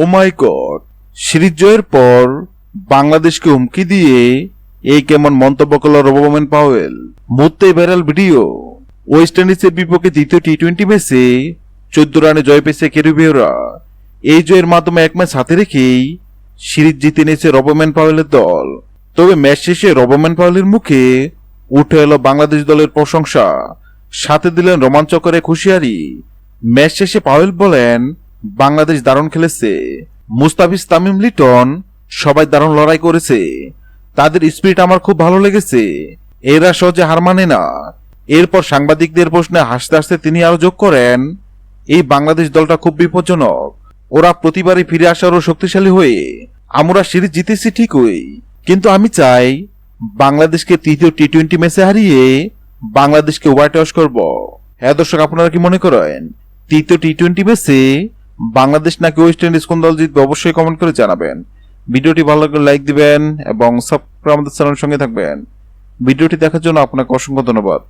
ও মাই god series জয়ের পর বাংলাদেশকে হুমকি দিয়ে এই কেমন মন্তব্য করল রবমান পাওয়েল? মুহূর্তে ভাইরাল ভিডিও ওয়েস্ট ইন্ডিজের বিপক্ষে দ্বিতীয় টি টোয়েন্টি ম্যাচে চোদ্দ রানে জয় পেয়েছে ক্যারিবীয়রা। এই জয়ের মাধ্যমে এক ম্যাচ হাতে রেখেই সিরিজ জিতে নিয়েছে রবম্যান পাওয়েলের দল। তবে ম্যাচ শেষে রবম্যান পাওয়েলের মুখে উঠে এলো বাংলাদেশ দলের প্রশংসা। সাথে দিলেন রোমাঞ্চকরে এক হুঁশিয়ারি। ম্যাচ শেষে পাওয়েল বলেন বাংলাদেশ দারুণ খেলেছে। মুস্তাফিজ তামিম লিটন সবাই দারুণ লড়াই করেছে। তাদের স্পিরিট আমার খুব ভালো লেগেছে। এরা সহজে হার মানে না। এরপর সাংবাদিকদের প্রশ্নে হাসতে হাসতে তিনি আরও যোগ করেন, এই বাংলাদেশ দলটা খুব বিপজ্জনক। ওরা প্রতিবারই ফিরে আসারও শক্তিশালী হয়ে আমরা সিরিজ জিতেছি ঠিকই। কিন্তু আমি চাই বাংলাদেশকে তৃতীয় টি টোয়েন্টি ম্যাচে হারিয়ে বাংলাদেশকে হোয়াইট ওয়াশ করব। হ্যাঁ দর্শক, আপনারা কি মনে করেন, তৃতীয় টি টোয়েন্টি ম্যাচে বাংলাদেশ নাকি ওয়েস্ট ইন্ডিজ কোন দল জিতবে অবশ্যই কমেন্ট করে জানাবেন। ভিডিওটি ভালো লাগলে লাইক দিবেন এবং সাবস্ক্রাইব আমাদের চ্যানেলের সঙ্গে থাকবেন। ভিডিওটি দেখার জন্য আপনাকে অসংখ্য ধন্যবাদ।